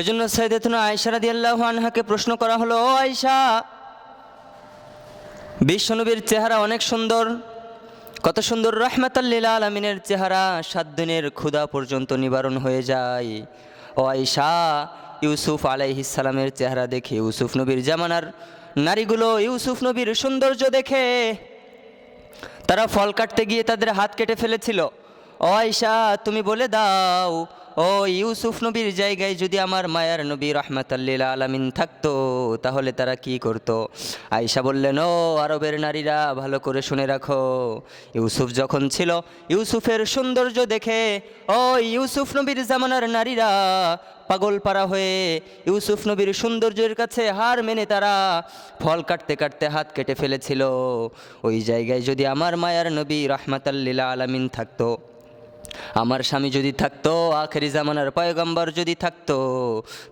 এজন্য সৈয়দাতুনা আয়েশা রাদিয়াল্লাহু আনহাকে প্রশ্ন করা হলো, ও আয়েশা, বিশ্বনবীর চেহারা অনেক সুন্দর। কত সুন্দর রহমাতাল্লিল আলমিনের চেহারা। সাত দিনের ক্ষুধা পর্যন্ত নিবারণ হয়ে যায়। ও আয়েশা, ইউসুফ আলাইহিসালামের চেহারা দেখে, ইউসুফ নবীর জামানার নারীগুলো ইউসুফ নবীর সৌন্দর্য দেখে, তারা ফল কাটতে গিয়ে তাদের হাত কেটে ফেলেছিল। ও আয়সা তুমি বলে দাও ও ইউসুফ নবীর জায়গায় যদি আমার মায়ার নবী রহমাতাল্লিল আলামিন থাকতো, তাহলে তারা কি করত? আয়সা বললেন, ও আরবের নারীরা, ভালো করে শুনে রাখো। ইউসুফ যখন ছিল, ইউসুফের সৌন্দর্য দেখে, ও ইউসুফ নবীর জামানার নারীরা পাগল পারা হয়ে ইউসুফ নবীর সৌন্দর্যের কাছে হার মেনে তারা ফল কাটতে কাটতে হাত কেটে ফেলেছিল। ওই জায়গায় যদি আমার মায়ার নবী রহমাতাল্লিলা আলামিন থাকতো আমার স্বামী যদি থাকতো, আখেরি জামানার পয়গম্বর যদি থাকতো,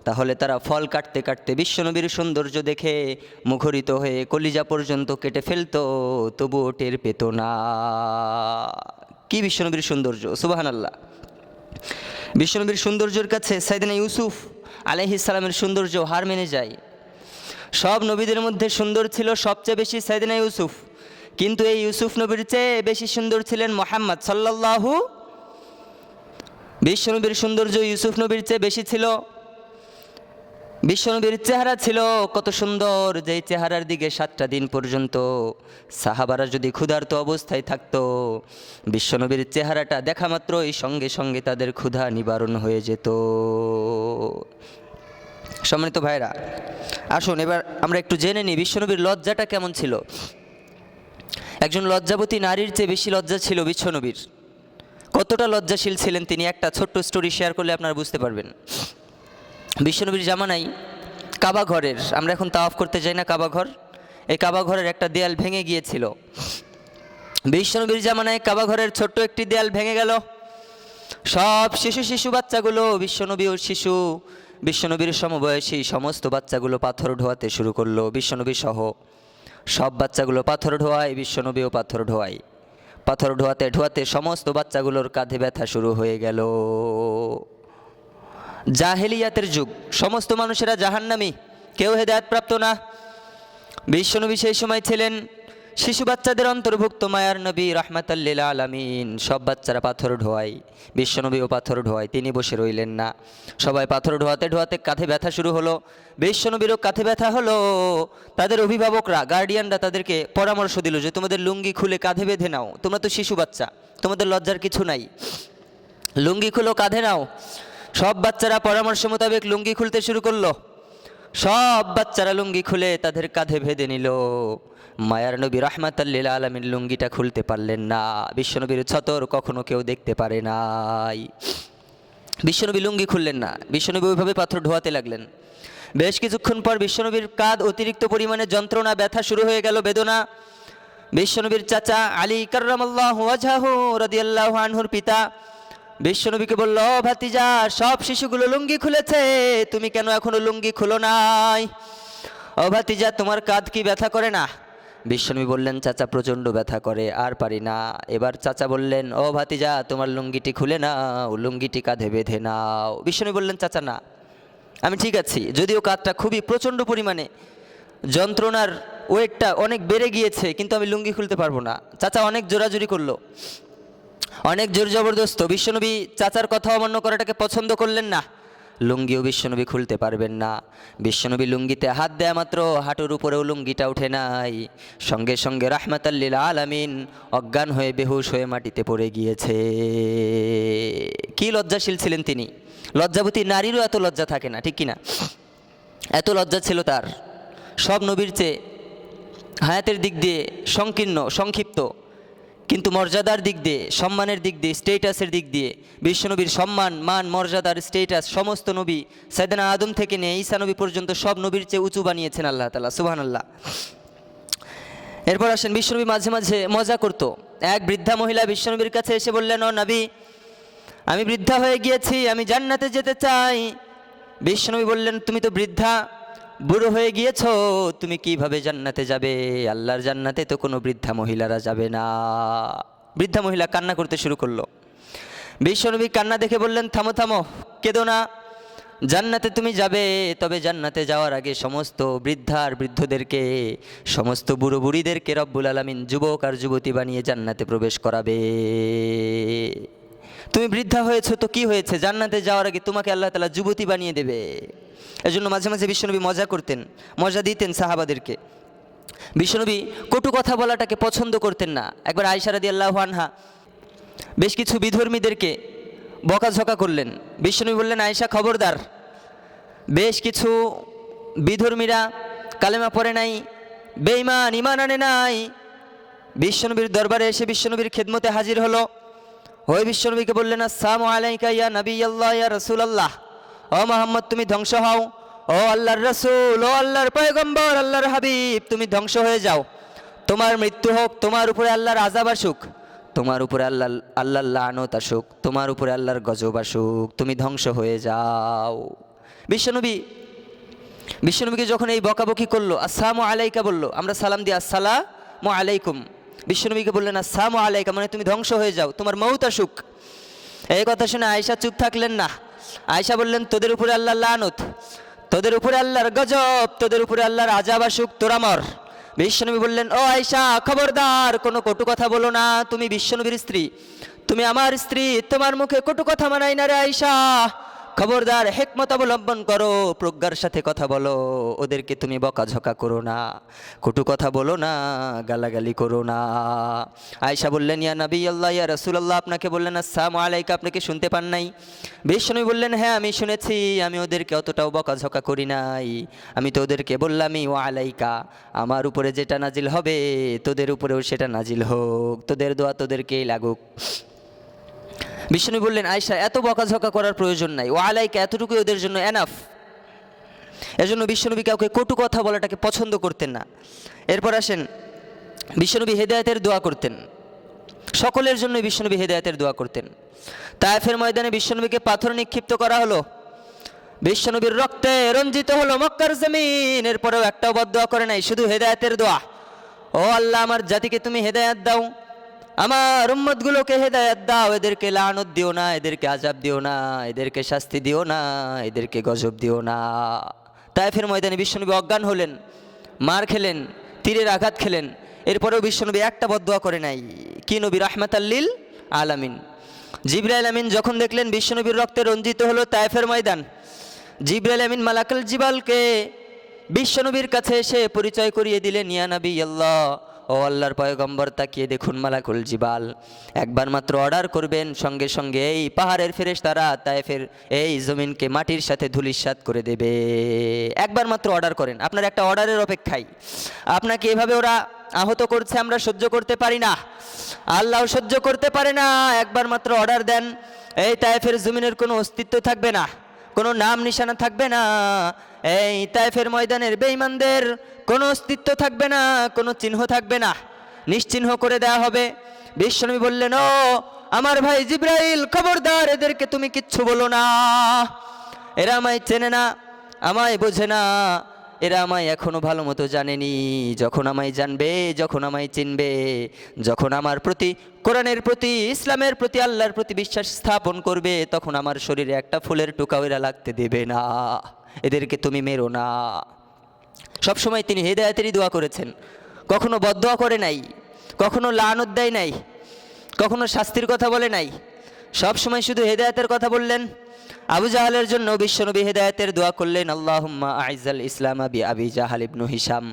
তাহলে তারা ফল কাটতে কাটতে বিশ্বনবীর সৌন্দর্য দেখে মুখরিত হয়ে কলিজা পর্যন্ত কেটে ফেলতো, তবুও টের পেত না। কি বিশ্বনবীর সৌন্দর্য? সুবাহান আল্লাহ বিশ্বনবীর সৌন্দর্যের কাছে সাইদিনা ইউসুফ আলাইহিসালামের সৌন্দর্য হার মেনে যায়। সব নবীদের মধ্যে সুন্দর ছিল সবচেয়ে বেশি সাইদিনা ইউসুফ। কিন্তু এই ইউসুফ নবীর চেয়ে বেশি সুন্দর ছিলেন মোহাম্মদ সাল্লাল্লাহু বিশ্বনবীর সৌন্দর্য ইউসুফ নবীর চেয়ে বেশি ছিল। বিশ্বনবীর চেহারা ছিল কত সুন্দর, যেই চেহারার দিকে সাতটা দিন পর্যন্ত সাহাবারা যদি ক্ষুধার্ত অবস্থায় থাকতো বিশ্বনবীর চেহারাটা দেখা মাত্রই সঙ্গে সঙ্গে তাদের ক্ষুধা নিবারণ হয়ে যেত। সম্মানিত ভাইরা আসুন এবার আমরা একটু জেনে নিই বিশ্বনবীর লজ্জাটা কেমন ছিল। একজন লজ্জাবতী নারীর চেয়ে বেশি লজ্জা ছিল বিশ্বনবীর কতটা লজ্জাশীল ছিলেন তিনি? একটা ছোট্ট স্টোরি শেয়ার করলে আপনারা বুঝতে পারবেন। বিশ্বনবীর জামানাই কাবা ঘরের, আমরা এখন তাওয়াফ করতে যাই না কাবা ঘর, এই কাবা ঘরের একটা দেয়াল ভেঙে গিয়েছিল। বিশ্বনবীর জামানায় কাবা ঘরের ছোট্ট একটি দেয়াল ভেঙে গেল। সব শিশু শিশু বাচ্চাগুলো, বিশ্বনবী ও শিশু, বিশ্বনবীর সমবয়সী সমস্ত বাচ্চাগুলো পাথর ঢোয়াতে শুরু করল। বিশ্বনবী সহ সব বাচ্চাগুলো পাথর ঢোয়ায়, বিশ্বনবীও পাথর ঢোয়ায়। পাথর ঢোয়াতে ঢোয়াতে সমস্ত বাচ্চাগুলোর কাঁধে ব্যথা শুরু হয়ে গেল। জাহেলিয়াতের যুগ, সমস্ত মানুষেরা জাহান্নামি, কেউ হেদায়াতপ্রাপ্ত না। বিশ্বনবী সেই সময় ছিলেন শিশু বাচ্চাদের অন্তর্ভুক্ত মায়ার নবী রহমাতাল্লিল আলামিন। সব বাচ্চারা পাথর ঢোয়ায়, বিশ্বনবীও পাথর ঢোয়ায়, তিনি বসে রইলেন না। সবাই পাথর ঢোয়াতে ঢোয়াতে কাঁধে ব্যথা শুরু হলো, বিশ্বনবীরও কাঁধে ব্যথা হলো। তাদের অভিভাবকরা গার্ডিয়ানরা তাদেরকে পরামর্শ দিল যে, তোমাদের লুঙ্গি খুলে কাঁধে বেঁধে নাও, তোমরা তো শিশু বাচ্চা, তোমাদের লজ্জার কিছু নাই। লুঙ্গি খুলো, কাঁধে নাও। সব বাচ্চারা পরামর্শ মোতাবেক লুঙ্গি খুলতে শুরু করল। সব বাচ্চারা লুঙ্গি খুলে তাদের কাঁধে ভেদে নিল। মায়ার নবী রহমাতাল্লিল আলমীর লুঙ্গিটা খুলতে পারলেন না। বিশ্বনবীর ছতর কখনো কেউ দেখতে পারে নাই। বিশ্বনবী লুঙ্গি খুললেন না। বিশ্বনবী ওইভাবে পাথর ঢোয়াতে লাগলেন। বেশ কিছুক্ষণ পর বিশ্বনবীর কাঁধ অতিরিক্ত পরিমাণে যন্ত্রণা, ব্যথা শুরু হয়ে গেল, বেদনা। বিশ্বনবীর চাচা আলী কার্রামাল্লাহ আনহুর পিতা বিশ্বনবীকে বলল, "ও ভাতিজা, সব শিশুগুলো লুঙ্গি খুলেছে। তুমি কেন এখনও লুঙ্গি খুলো নাই? ও ভাতিজা, তোমার কাঁধ কি ব্যথা করে না? বিশ্বনবী বললেন, চাচা, প্রচণ্ড ব্যথা করে, আর পারি না। এবার চাচা বললেন, ও ভাতিজা, তোমার লুঙ্গিটি খুলে নাও, লুঙ্গিটি কাঁধে বেঁধে নাও। বিশ্বনবী বললেন, চাচা, না, আমি ঠিক আছি। যদিও কাঁধটা খুবই প্রচণ্ড পরিমাণে, যন্ত্রণার ওয়েটটা অনেক বেড়ে গিয়েছে, কিন্তু আমি লুঙ্গি খুলতে পারব না। চাচা অনেক জোরাজুরি করল। অনেক জোর জবরদস্ত। বিশ্বনবী চাচার কথা অমান্য করাটাকে পছন্দ করলেন না। লুঙ্গিও বিশ্বনবী খুলতে পারবেন না। বিশ্বনবী লুঙ্গিতে হাত দেয়া মাত্র, হাঁটুর উপরেও লুঙ্গিটা উঠে নাই। সঙ্গে সঙ্গে রাহমাতাল্লিল আলামিন অজ্ঞান হয়ে বেহুশ হয়ে মাটিতে পড়ে গিয়েছে। কি লজ্জাশীল ছিলেন তিনি। লজ্জাবতী নারীরও এত লজ্জা থাকে না, ঠিক কিনা? এত লজ্জা ছিল তার। সব নবীর চেয়ে হায়াতের দিক দিয়ে সংকীর্ণ, সংক্ষিপ্ত। কিন্তু মর্যাদার দিক দিয়ে, সম্মানের দিক দিয়ে, স্টেটাসের দিক দিয়ে, বিশ্বনবীর সম্মান, মান, মর্যাদার স্টেটাস, সমস্ত নবী সাইদানা আদম থেকে নিয়ে ঈসা নবী পর্যন্ত সব নবীর চেয়ে উঁচু বানিয়েছেন আল্লাহ তালা সুবহান আল্লাহ এরপর আসেন, বিশ্বনবী মাঝে মাঝে মজা করত। এক বৃদ্ধা মহিলা বিশ্বনবীর কাছে এসে বললেন, ও নবী, আমি বৃদ্ধা হয়ে গিয়েছি, আমি জান্নাতে যেতে চাই। বিশ্বনবী বললেন, তুমি তো বৃদ্ধা বুড়ো হয়ে গিয়েছ, তুমি কীভাবে জান্নাতে যাবে? আল্লাহর জান্নাতে তো কোনো বৃদ্ধা মহিলারা যাবে না। বৃদ্ধা মহিলা কান্না করতে শুরু করল। বিশ্বনবী কান্না দেখে বললেন, থামো থামো, কেঁদো না। জান্নাতে তুমি যাবে, তবে জান্নাতে যাওয়ার আগে সমস্ত বৃদ্ধার বৃদ্ধদেরকে, সমস্ত বুড়ো বুড়িদেরকে রব্বুল আলমিন যুবক আর যুবতী বানিয়ে জান্নাতে প্রবেশ করাবে। তুমি বৃদ্ধা হয়েছো তো কি হয়েছে? জান্নাতে যাওয়ার আগে তোমাকে আল্লাহ তালা যুবতী বানিয়ে দেবে। এজন্য মাঝে মাঝে বিশ্বনবী মজা করতেন, মজা দিতেন সাহাবাদেরকে। বিশ্বনবী কটু কথা বলাটাকে পছন্দ করতেন না। একবার আয়সারাদি আল্লাহ আনহা বেশ কিছু বিধর্মীদেরকে বকাঝকা করলেন। বিশ্বনবী বললেন, আয়েশা, খবরদার। বেশ কিছু বিধর্মীরা কালেমা পড়ে নাই, বেঈমান ইমান আনে নাই। বিশ্বনবীর দরবারে এসে বিশ্বনবীর খেদমতে হাজির হলো। ওই বিশ্বনবীকে বললেন, আসসালামু আলাইকা ইয়া নবী আল্লাহ ইয়া রসুল আল্লাহ ও মোহাম্মদ, তুমি ধ্বংস হও। ও আল্লাহর রসুল, ও আল্লাহর পয়গম্বর, আল্লাহর হাবিব, তুমি ধ্বংস হয়ে যাও। তোমার মৃত্যু হোক, তোমার উপরে আল্লাহর আজাব আসুক, তোমার উপরে আল্লাহ আল্লাহর লানত আসুক, তোমার উপরে আল্লাহর গজব আসুক, তুমি ধ্বংস হয়ে যাও। বিশ্বনবী, বিশ্বনবীকে যখন এই বকাবকি করল, আসসালামু আলাইকা বলল, আমরা সালাম দিই, আসসালামু আলাইকুম। বিশ্বনবীকে বললেন, আসসালামু আলাইকা মানে তুমি ধ্বংস হয়ে যাও, তোমার মৌত আসুক। এই কথা শুনে আয়সা চুপ থাকলেন না। আয়সা বললেন, তোদের উপরে আল্লাহ লানত, তোদের উপরে আল্লাহর গজব, তোদের উপরে আল্লাহর আজাব আসুক তোরা মর বিশ্বনবী বললেন, ও আয়সা খবরদার, কোনো কটু কথা বলো না, তুমি বিশ্বনবীর স্ত্রী। তুমি আমার স্ত্রী, তোমার মুখে কটু কথা মানাই না রে আয়সা খবরদার, হেকমত অবলম্বন করো, প্রজ্ঞার সাথে কথা বলো, ওদেরকে তুমি বকাঝকা করো না, কটু কথা বলো না, গালাগালি করো না। আয়সা বললেন, ইয়া নবী আল্লাহ ইয়া রসুল্লাহ আপনাকে বললেন, আসসালাম আলাইকা আপনাকে শুনতে পান নাই। বিষ্ণু বললেন হ্যাঁ আমি শুনেছি, আমি ওদেরকে অতটাও বকাঝকা করি নাই। আমি তো ওদেরকে বললামই ও আলাইকা আমার উপরে যেটা নাজিল হবে, তোদের উপরেও সেটা নাজিল হোক। তোদের দোয়া তোদেরকেই লাগুক। বিষ্ণু বললেন আয়সা এত বকাঝকা করার প্রয়োজন নাই। ও আলাইকা এতটুকু ওদের জন্য এনাফ এজন্য বিশ্বনবী কাউকে কটু কথা বলাটাকে পছন্দ করতেন না। এরপর আসেন বিশ্বনবী হেদায়তের দোয়া করতেন। সকলের জন্য বিশ্বনবী হেদায়তের দোয়া করতেন। তায়েফের ময়দানে বিশ্বনবীকে পাথর নিক্ষিপ্ত করা হলো। বিশ্বনবীর রক্তে রঞ্জিত হলো মক্কার জমিন। এরপরেও একটাও বদ দোয়া করে নাই, শুধু হেদায়তের দোয়া। ও আল্লাহ, আমার জাতিকে তুমি হেদায়াত দাও। আমার উম্মতগুলোকে হেদায়াত দাও, এদেরকে লানত দিও না, এদেরকে আজাব দিও না, এদেরকে শাস্তি দিও না, এদেরকে গজব দিও না। তাইফের ময়দানে বিশ্বনবী অজ্ঞান হলেন, মার খেলেন, তীরের আঘাত খেলেন, এরপরেও বিশ্বনবী একটা বদোয়া করে নাই। কি নবী? রহমাত আল্লিল আলামিন। জিব্রাইল আমিন যখন দেখলেন বিশ্বনবীর রক্তে রঞ্জিত হলো তাইফের ময়দান, জিব্রাইল আমিন মালাকাল জিবালকে বিশ্বনবীর কাছে এসে পরিচয় করিয়ে দিলেন, ইয়া নবী আল্লাহ ও আল্লাহর পয়গম্বর তাকিয়ে দেখুন মালাকুল জিবাল। একবার মাত্র অর্ডার করবেন, সঙ্গে সঙ্গে এই পাহাড়ের ফেরেশ তারা তাইফের এই জমিনকে মাটির সাথে ধুলিস্বাদ করে দেবে। একবার মাত্র অর্ডার করেন, আপনার একটা অর্ডারের অপেক্ষায়। আপনাকে এভাবে ওরা আহত করছে, আমরা সহ্য করতে পারি না। আল্লাহ সহ্য করতে পারে না। একবার মাত্র অর্ডার দেন, এই তাইফের জমিনের কোনো অস্তিত্ব থাকবে না, কোনো নাম নিশানা থাকবে না। এই তাইফের ময়দানের বেঈমানদের কোনো অস্তিত্ব থাকবে না, কোনো চিহ্ন থাকবে না। নিশ্চিহ্ন করে দেয়া হবে। বিশ্বনবী বললেন, ও আমার ভাই জিব্রাইল, খবরদার, এদেরকে তুমি কিচ্ছু বলো না। এরা আমায় চেনে না, আমায় বোঝে না। এরা আমায় এখনও ভালো মতো জানেনি। যখন আমায় জানবে, যখন আমায় চিনবে, যখন আমার প্রতি, কোরআনের প্রতি, ইসলামের প্রতি, আল্লাহর প্রতি বিশ্বাস স্থাপন করবে, তখন আমার শরীরে একটা ফুলের টুকাও এরা লাগতে দেবে না। এদেরকে তুমি মেরো না। সবসময় তিনি হেদায়তেরই দোয়া করেছেন। কখনো বদোয়া করে নাই, কখনো লানত দেয় নাই, কখনো শাস্তির কথা বলে নাই। সবসময় শুধু হেদায়তের কথা বললেন আবু জাহালের জন্য বিশ্বনবী হেদায়তের দোয়া করলেন, আল্লাহুম্মা আইজাল ইসলাম আবি আবি জাহাল ইবনু হিসাম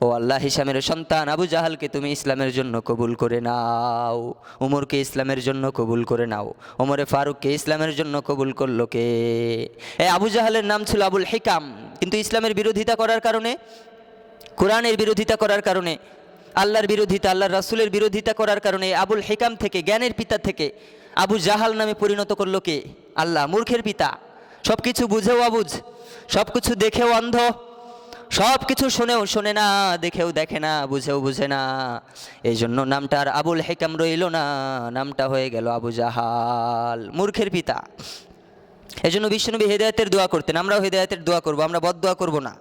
ও আল্লাহ হিসামের সন্তান, আবু জাহালকে তুমি ইসলামের জন্য কবুল করে নাও। উমরকে ইসলামের জন্য কবুল করে নাও। ওমরে ফারুককে ইসলামের জন্য কবুল করল কে? এ আবু জাহালের নাম ছিল আবুল হিকাম। কিন্তু ইসলামের বিরোধিতা করার কারণে, কোরআনের বিরোধিতা করার কারণে, আল্লাহর বিরোধিতা, আল্লাহর রাসুলের বিরোধিতা করার কারণে আবুল হেকাম থেকে, জ্ঞানের পিতা থেকে আবু জাহাল নামে পরিণত করল কে? আল্লাহ, মূর্খের পিতা। সব কিছু বুঝেও অবুঝ সব কিছু দেখেও অন্ধ সব কিছু শুনেও শোনে না, দেখেও দেখে না, বুঝেও বুঝে না। এই জন্য নামটা আর আবুল হেকাম রইল না, নামটা হয়ে গেল আবু জাহাল, মূর্খের পিতা। এই জন্য বিশ্বনবী হেদায়তের দোয়া করতেন, আমরাও হেদায়তের দোয়া করব, আমরা বদ দোয়া করব না।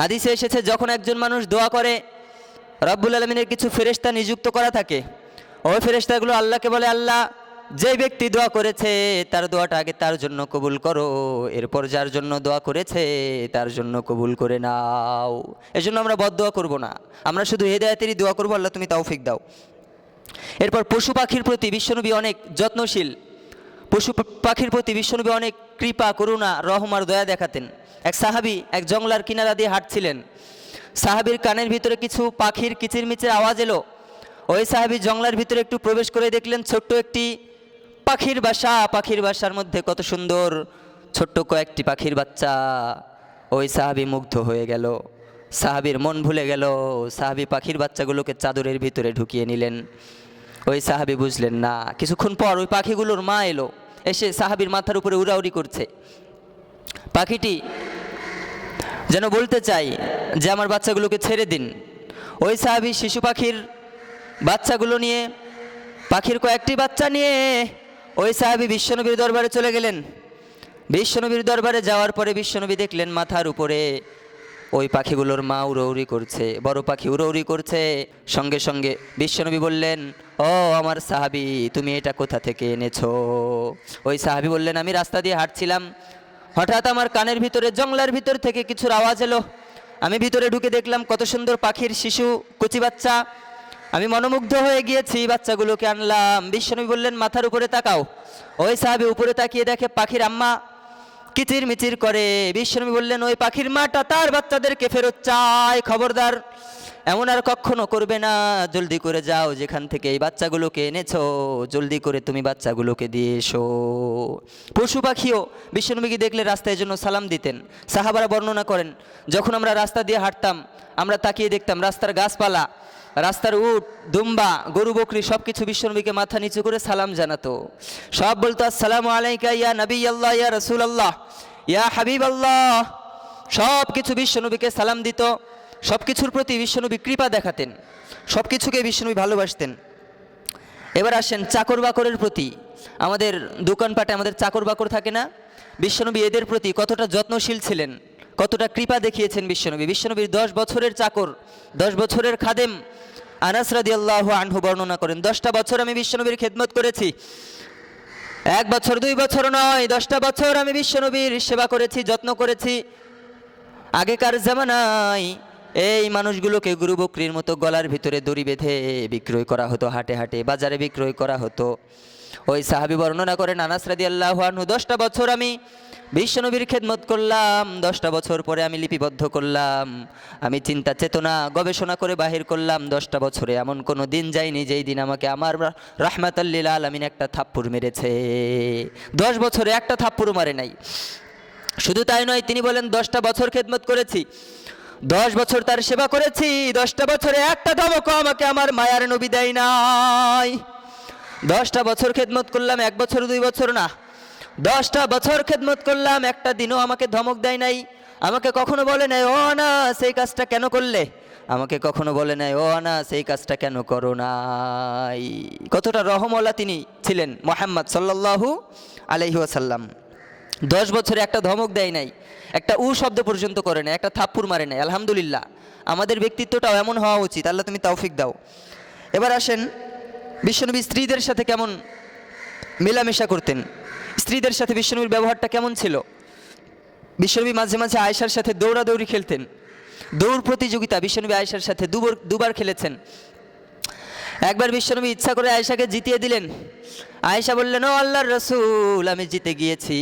হাদিসে এসেছে, যখন একজন মানুষ দোয়া করে, রব্বুল আলমিনের কিছু ফেরেস্তা নিযুক্ত করা থাকে, ওই ফেরেস্তাগুলো আল্লাহকে বলে, আল্লাহ যে ব্যক্তি দোয়া করেছে, তার দোয়াটা আগে তার জন্য কবুল করো, এরপর যার জন্য দোয়া করেছে, তার জন্য কবুল করে নাও। এজন্য আমরা বদ দোয়া করব না। আমরা শুধু হেদায়তেরই দোয়া করব, আল্লাহ তুমি তাও তৌফিক দাও। এরপর পশু পাখির প্রতি বিশ্বনবী অনেক যত্নশীল। পশু পাখির প্রতি বিশ্বনবী অনেক কৃপা, করুণা রহমার দয়া দেখাতেন। এক সাহাবি এক জংলার কিনারা দিয়ে হাঁটছিলেন। সাহাবির কানের ভিতরে কিছু পাখির কিচিরমিচির আওয়াজ এলো। ওই সাহাবি জংলার ভিতরে একটু প্রবেশ করে দেখলেন, ছোট্ট একটি পাখির বাসা, পাখির বাসার মধ্যে কত সুন্দর ছোট্ট কয়েকটি পাখির বাচ্চা। ওই সাহাবি মুগ্ধ হয়ে গেল। সাহাবির মন ভুলে গেল। সাহাবি পাখির বাচ্চাগুলোকে চাদরের ভিতরে ঢুকিয়ে নিলেন। ওই সাহাবি বুঝলেন, না, কিছুক্ষণ পর ওই পাখিগুলোর মা এলো। এসে সাহাবির মাথার উপরে উড়াউড়ি করছে। পাখিটি যেন বলতে চাই যে, আমার বাচ্চাগুলোকে ছেড়ে দিন। ওই সাহাবি শিশু পাখির বাচ্চাগুলো নিয়ে, পাখির কয়েকটি বাচ্চা নিয়ে ওই সাহাবি বিশ্বনবীর দরবারে চলে গেলেন। বিশ্বনবীর দরবারে যাওয়ার পরে বিশ্বনবী দেখলেন মাথার উপরে ওই পাখিগুলোর মা উড়ৌড়ি করছে, বড় পাখি উড়ৌড়ি করছে। সঙ্গে সঙ্গে বিশ্বনবী বললেন, ও আমার সাহাবি, তুমি এটা কোথা থেকে এনেছো? ওই সাহাবি বললেন, আমি রাস্তা দিয়ে হাঁটছিলাম। হঠাৎ আমার কানের ভিতরে, জংলার ভিতর থেকে কিছুর আওয়াজ এলো। আমি ভিতরে ঢুকে দেখলাম কত সুন্দর পাখির শিশু, কচি বাচ্চা আমি মনোমুগ্ধ হয়ে গিয়েছি, বাচ্চাগুলোকে আনলাম। বিশ্বনবী বললেন, মাথার উপরে তাকাও। ওই সাহাবি উপরে তাকিয়ে দেখে পাখির আম্মা কিচির মিচির করে। বিশ্বনবী বললেন, ওই পাখির মাটা তার বাচ্চাদেরকে ফেরত চায়, খবরদার। এমন আর কখনো করবে না। জলদি করে যাও যেখান থেকে এই বাচ্চাগুলোকে এনেছো। জলদি করে তুমি বাচ্চাগুলোকে দিয়ে এসো। পশু পাখিও বিশ্বনবীকে দেখলে রাস্তায় জন্য সালাম দিতেন। সাহাবারা বর্ণনা করেন, যখন আমরা রাস্তা দিয়ে হাঁটতাম, আমরা তাকিয়ে দেখতাম রাস্তার গাছপালা রাস্তার উট, দুম্বা, গরু, বকরি সব কিছু বিশ্বনবীকে মাথা নিচু করে সালাম জানাতো। সব বলতো, আসসালামু আলাইকা ইয়া নবী আল্লাহ ইয়া রসুল আল্লাহ ইয়া হাবিব আল্লাহ সব কিছু বিশ্বনবীকে সালাম দিত সব কিছুর প্রতি বিশ্বনবী কৃপা দেখাতেন সব কিছুকে বিশ্বনবী ভালোবাসতেন। এবার আসেন চাকর বাকরের প্রতি। আমাদের দোকানপাটে আমাদের চাকর বাকর থাকে না? বিশ্বনবী এদের প্রতি কতটা যত্নশীল ছিলেন? কতটা কৃপা দেখিয়েছেন বিশ্বনবী। বিশ্বনবীর দশ বছরের চাকর, দশ বছরের খাদেম আনাস আল্লাহ আনহু বর্ণনা করেন, দশটা বছর আমি বিশ্বনবীর খেদমত করেছি। এক বছর, দুই বছর নয়, দশটা বছর আমি বিশ্বনবীর সেবা করেছি, যত্ন করেছি। আগেকার জামানায় এই মানুষগুলোকে গুরু বকরির মতো গলার ভিতরে দড়ি বেঁধে বিক্রয় করা হতো, হাটে হাটে বাজারে বিক্রয় করা হতো। ওই সাহাবি বর্ণনা করেন আনাস আল্লাহ আনহু, দশটা বছর আমি বিশ্বনবীর খেদমত করলাম, দশটা বছর পরে আমি লিপিবদ্ধ করলাম, আমি চিন্তা চেতনা গবেষণা করে বাহির করলাম, দশটা বছরে এমন কোনো দিন যায়নি যেই দিন আমাকে আমার রাহমাতাল্লিল আলমিন একটা থাপ্পুর মেরেছে। দশ বছরে একটা থাপ্পুর মারে নাই। শুধু তাই নয়, তিনি বলেন, দশটা বছর খেদমত করেছি। দশ বছর তার সেবা করেছি, দশটা বছরে একটা ধমকও আমাকে আমার মায়ার নবী দেয় নাই। দশটা বছর খেদমত করলাম, এক বছর, দুই বছর না দশটা বছর খেদমত করলাম, একটা দিনও আমাকে ধমক দেয় নাই। আমাকে কখনো বলে নাই, ও না, সেই কাজটা কেন করলে? আমাকে কখনো বলে নাই, ও না, সেই কাজটা কেন করো নাই? কতটা রহমওয়ালা তিনি ছিলেন মোহাম্মদ সাল্লাল্লাহু আলাইহি ওয়াসাল্লাম। দশ বছরে একটা ধমক দেয় নাই, একটা উ শব্দ পর্যন্ত করে নাই, একটা থাপ্পুর মারে নাই, আলহামদুলিল্লাহ। আমাদের ব্যক্তিত্বটাও এমন হওয়া উচিত, আল্লাহ তুমি তৌফিক দাও। এবার আসেন, বিশ্বনবী স্ত্রীদের সাথে কেমন মেলামেশা করতেন। স্ত্রীদের সাথে বিশ্বনবীর ব্যবহারটা কেমন ছিল? বিশ্বনবী মাঝে মাঝে আয়েশার সাথে দৌড়াদৌড়ি খেলতেন। দৌড় প্রতিযোগিতা বিশ্বনবী আয়েশার সাথে দুবার দুবার খেলেছেন। একবার বিশ্বনবী ইচ্ছা করে আয়েশাকে জিতিয়ে দিলেন। আয়েশা বললেন, ও আল্লাহর রসুল, আমি জিতে গিয়েছি।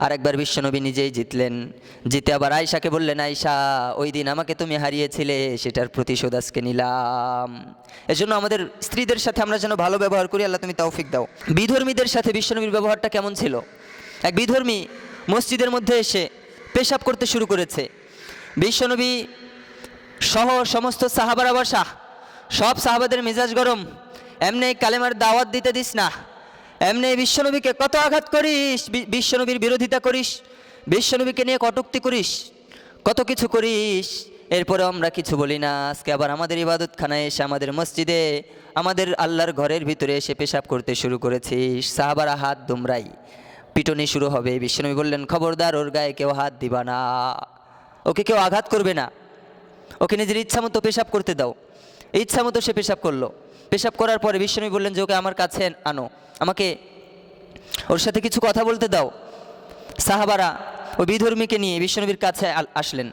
আর একবার বিশ্বনবী নিজেই জিতলেন। জিতে আবার আয়েশাকে বললেন, আয়েশা, ওই দিন আমাকে তুমি হারিয়েছিলে, সেটার প্রতিশোধ আজকে নিলাম। এজন্য আমাদের স্ত্রীদের সাথে আমরা যেন ভালো ব্যবহার করি, আল্লাহ তুমি তৌফিক দাও। বিধর্মীদের সাথে বিশ্বনবীর ব্যবহারটা কেমন ছিল? এক বিধর্মী মসজিদের মধ্যে এসে পেশাব করতে শুরু করেছে। বিশ্বনবী সহ সমস্ত সাহাবারা বসা, সব সাহাবাদের মেজাজ গরম। এমনি কালেমার দাওয়াত দিতে দিস না। এমনি বিশ্বনবীকে কত আঘাত করিস? বিশ্বনবীর বিরোধিতা করিস? বিশ্বনবীকে নিয়ে কটুক্তি করিস? কত কিছু করিস? এরপরে আমরা কিছু বলি না। আজকে আবার আমাদের ইবাদতখানায় এসে আমাদের মসজিদে আমাদের আল্লাহর ঘরের ভিতরে এসে পেশাব করতে শুরু করেছিস। সাহাবারা হাত দুমরাই পিটনি শুরু হবে। বিশ্বনবী বললেন, খবরদার, ওর গায়ে কেউ হাত দিবা না। ওকে কেউ আঘাত করবে না। ওকে নিজের ইচ্ছা মতো পেশাব করতে দাও। ইচ্ছা মতো সে পেশাব করল। পেশাব করার পরে বিশ্বনবী বললেন যে, ওকে আমার কাছে আনো। আমাকে ওর সাথে কিছু কথা বলতে দাও। সাহাবারা ও বিধর্মীকে নিয়ে বিশ্বনবীর কাছে আসলেন।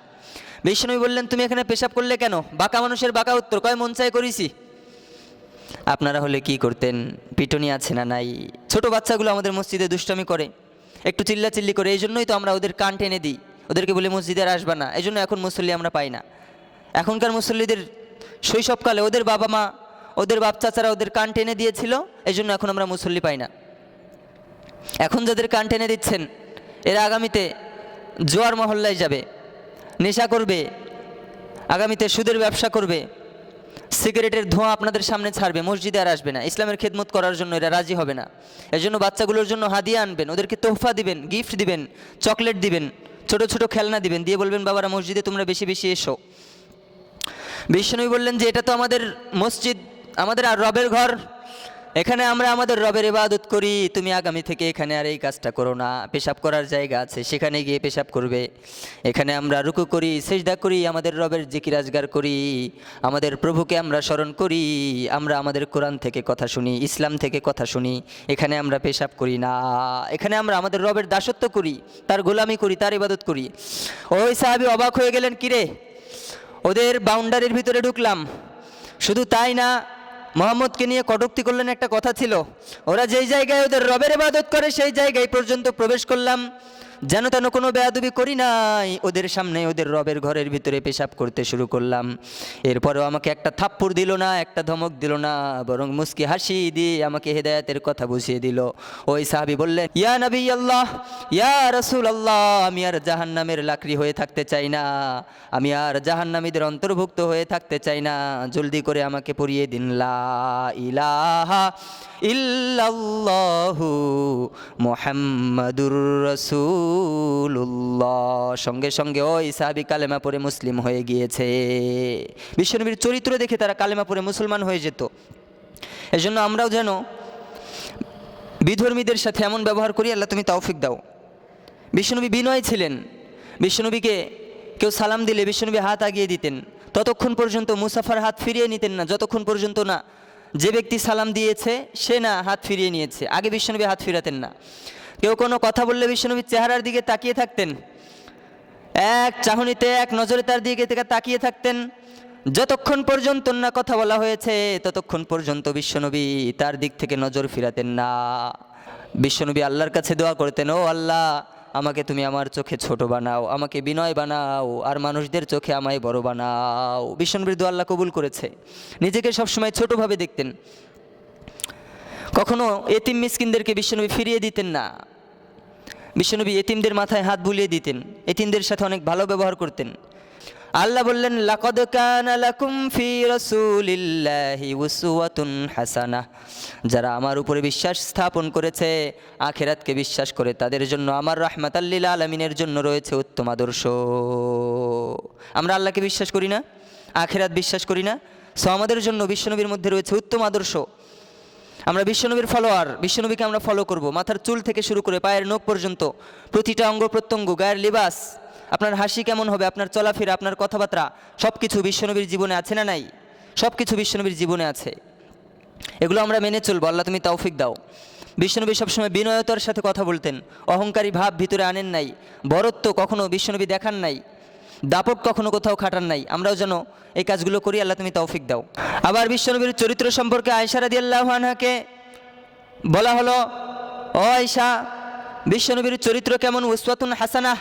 বিশ্বনবী বললেন, তুমি এখানে পেশাব করলে কেন? বাঁকা মানুষের বাঁকা উত্তর, কয় মন চাই করেছি আপনারা হলে কি করতেন? পিটনি আছে না নাই? ছোট বাচ্চাগুলো আমাদের মসজিদে দুষ্টমি করে। একটু চিল্লা চিল্লি করে এই জন্যই তো আমরা ওদের কান টেনে দিই। ওদেরকে বলে মসজিদে আর আসবা না এই জন্য এখন মুসল্লি আমরা পাই না। এখনকার মুসল্লিদের শৈশবকালে ওদের বাবা মা ওদের বাপ চাচারা ওদের কান টেনে দিয়েছিল এই জন্য এখন আমরা মুসল্লি পাই না। এখন যাদের কান টেনে দিচ্ছেন, এরা আগামীতে জোয়ার মহল্লায় যাবে, নেশা করবে, আগামীতে সুদের ব্যবসা করবে, সিগারেটের ধোঁয়া আপনাদের সামনে ছাড়বে, মসজিদে আর আসবে না। ইসলামের খেদমত করার জন্য এরা রাজি হবে না। এই জন্য বাচ্চাগুলোর জন্য হাদিয়া আনবেন, ওদেরকে তোহফা দিবেন, গিফট দিবেন, চকলেট দিবেন, ছোট ছোট খেলনা দিবেন, দিয়ে বলবেন, বাবারা, মসজিদে তোমরা বেশি বেশি এসো। বিষ্ণুই বললেন যে, এটা তো আমাদের মসজিদ আমাদের আর রবের ঘর। এখানে আমরা আমাদের রবের ইবাদত করি। তুমি আগামী থেকে এখানে আর এই কাজটা করো না। পেশাব করার জায়গা আছে, সেখানে গিয়ে পেশাব করবে। এখানে আমরা রুকু করি, সেজদা করি, আমাদের রবের জিকিরাজগার করি। আমাদের প্রভুকে আমরা স্মরণ করি। আমরা আমাদের কোরআন থেকে কথা শুনি, ইসলাম থেকে কথা শুনি। এখানে আমরা পেশাব করি না। এখানে আমরা আমাদের রবের দাসত্ব করি, তার গোলামি করি, তার ইবাদত করি। ওই সাহাবি অবাক হয়ে গেলেন, কিরে? ওদের বাউন্ডারির ভিতরে ঢুকলাম। শুধু তাই না মোহাম্মদকে নিয়ে কটুক্তি করলেন একটা কথা ছিল, ওরা যেই জায়গায় ওদের রবের ইবাদত করে, সেই জায়গায় পর্যন্ত প্রবেশ করলাম। যেন তেন কোনো বেয়াদুবি করি নাই। ওদের সামনে ওদের রবের ঘরের ভিতরে পেশাব করতে শুরু করলাম। এরপরেও আমাকে একটা থাপ্পড় দিল না, একটা ধমক দিল না, বরং মুস্কি হাসি দিয়ে আমাকে হেদায়াতের কথা বুঝিয়ে দিল। ওই সাহাবি বললেন, ইয়া নবী আল্লাহ ইয়া রসুল আল্লাহ আমি আর জাহান্নামের লাকড়ি হয়ে থাকতে চাই না। আমি আর জাহান্নামীদের অন্তর্ভুক্ত হয়ে থাকতে চাই না। জলদি করে আমাকে পড়িয়ে দিন। লা ইলাহা ইল্লাল্লাহু মুহাম্মাদুর রাসূলুল্লাহ। সঙ্গে সঙ্গে ওই সাহাবী কালেমা পরে মুসলিম হয়ে গিয়েছে। বিশ্বনবীর চরিত্র দেখে তারা কালেমা পরে মুসলমান হয়ে যেত। এজন্য আমরাও যেন বিধর্মীদের সাথে এমন ব্যবহার করি, আল্লাহ তুমি তৌফিক দাও। বিশ্বনবী বিনয় ছিলেন। বিশ্বনবীকে কেউ সালাম দিলে বিশ্বনবী হাত আগিয়ে দিতেন। ততক্ষণ পর্যন্ত মুসাফার হাত ফিরিয়ে নিতেন না। যতক্ষণ পর্যন্ত না যে ব্যক্তি সালাম দিয়েছে, সে না হাত ফিরিয়ে নিয়েছে। আগে বিশ্বনবী হাত ফিরাতেন না। কেউ কোনো কথা বললে বিশ্বনবীর চেহারার দিকে তাকিয়ে থাকতেন। এক চাহনিতে, এক নজরে তার দিকে থেকে তাকিয়ে থাকতেন। যতক্ষণ পর্যন্ত না কথা বলা হয়েছে, ততক্ষণ পর্যন্ত বিশ্বনবী তার দিক থেকে নজর ফিরাতেন না। বিশ্বনবী আল্লাহর কাছে দোয়া করতেন, ও আল্লাহ, আমাকে তুমি আমার চোখে ছোট বানাও, আমাকে বিনয় বানাও, আর মানুষদের চোখে আমায় বড় বানাও। বিশ্বনবীর দোয়া আল্লাহ কবুল করেছে। নিজেকে সবসময় ছোটোভাবে দেখতেন। কখনো এতিম মিসকিনদেরকে বিশ্বনবী ফিরিয়ে দিতেন না। বিশ্বনবী এতিমদের মাথায় হাত বুলিয়ে দিতেন, এতিমদের সাথে অনেক ভালো ব্যবহার করতেন। আল্লাহ বললেন, লাকদ কানা লাকুম ফি রাসূলিল্লাহি উসওয়াতুন হাসানাহ। যারা আমার উপরে বিশ্বাস স্থাপন করেছে, আখেরাতকে বিশ্বাস করে তাদের জন্য আমার রাহমাতাল্লিল আলামিনের জন্য রয়েছে উত্তম আদর্শ। আমরা আল্লাহকে বিশ্বাস করি না, আখেরাত বিশ্বাস করি না, সো আমাদের জন্য বিশ্বনবীর মধ্যে রয়েছে উত্তম আদর্শ। আমরা বিশ্বনবীর ফলোয়ার, বিশ্বনবীকে আমরা ফলো করব। মাথার চুল থেকে শুরু করে পায়ের নখ পর্যন্ত, প্রতিটা অঙ্গ প্রত্যঙ্গ, গায়ের লিবাস, আপনার হাসি কেমন হবে, আপনার চলাফেরা, আপনার কথাবার্তা সব কিছু বিশ্বনবীর জীবনে আছে না নাই? সব কিছু বিশ্বনবীর জীবনে আছে। এগুলো আমরা মেনে চলবো, আল্লাহ তুমি তৌফিক দাও। বিশ্বনবী সবসময় বিনয়তার সাথে কথা বলতেন, অহংকারী ভাব ভিতরে আনেন নাই, বরত্ব কখনো বিশ্বনবী দেখান নাই। দাপট কখনো কোথাও খাটান নাই। আমরাও যেন এই কাজগুলো করি, আল্লাহ তুমি তৌফিক দাও। আবার বিশ্বনবীর চরিত্র সম্পর্কে আয়সা রাজি আনহাকে বলা হলো, ও আয়সা বিশ্বনবীর চরিত্র কেমন? উসওয়াতুন হাসানাহ।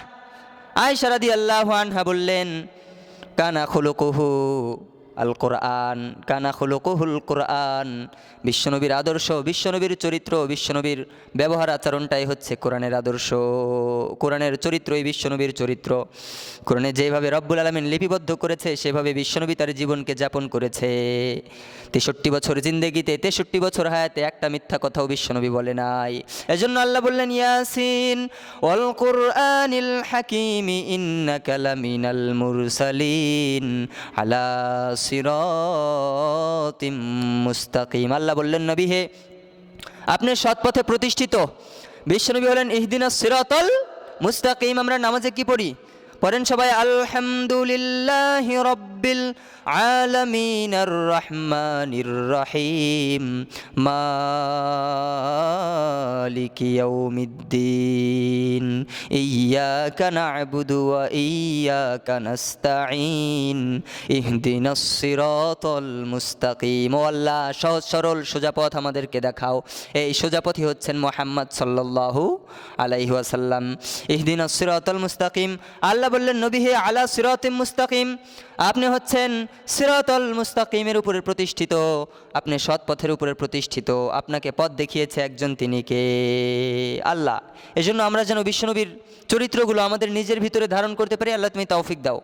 আয়সারাদি আল্লাহ আনহা বললেন, কানা খোলকহু। আল কোরআন কানা খোলকহুল কোরআন, বিশ্বনবীর আদর্শ, বিশ্বনবীর চরিত্র, বিশ্বনবীর ব্যবহার আচরণটাই হচ্ছে কোরআনের আদর্শ। কোরআনের চরিত্রই বিশ্বনবীর চরিত্র। কোরআনে যেভাবে রব্বুল আলমিন লিপিবদ্ধ করেছে, সেভাবে বিশ্বনবী তার জীবনকে যাপন করেছে। তেষট্টি বছর জিন্দেগিতে, তেষট্টি বছর হায়াতে একটা মিথ্যা কথাও বিশ্বনবী বলে নাই। এজন্য আল্লাহ বললেন, ইয়াসিন ওয়াল কুরআনিল হাকিমি ইন্নাকা লামিনাল মুরসালিন আলা সিরাতিম মুস্তাকিম। আল্লাহ বললেন, নবী হে, আপনি সৎ পথে প্রতিষ্ঠিত। বিশ্বনবী হলেন, ইহদিনা সিরাতল মুস্তাকিম। আমরা নামাজে কি পড়ি? পড়েন সবাই, আলহামদুলিল্লাহ রব্বিল আলামিন রহমানির রহিম। মালিক ইয়াউমিদ্দিন। ইয়্যাকা না'বুদু ওয়া ইয়্যাকা নাস্তাঈন। ইহদিনাস সিরাতাল মুস্তাকিম। ও আল্লাহ, সহজ সরল সোজা পথ আমাদেরকে দেখাও। এই সোজা পথই হচ্ছেন মোহাম্মদ সাল্লাল্লাহু আলাইহি ওয়াসাল্লাম। ইহদিনাস সিরাতাল মুস্তাকিম। আল্লাহ বললেন, নবী হে, আলা সিরাতিম মুস্তাকিম। আপনি হচ্ছেন সিরতল মুস্তাকিমের উপরে প্রতিষ্ঠিত, আপনি সৎ পথের উপরে প্রতিষ্ঠিত, আপনাকে পথ দেখিয়েছে একজন তিনি কে? আল্লাহ। এজন্য আমরা যেন বিশ্বনবীর চরিত্রগুলো আমাদের নিজের ভিতরে ধারণ করতে পারি, আল্লাহ তুমি তৌফিক দাও।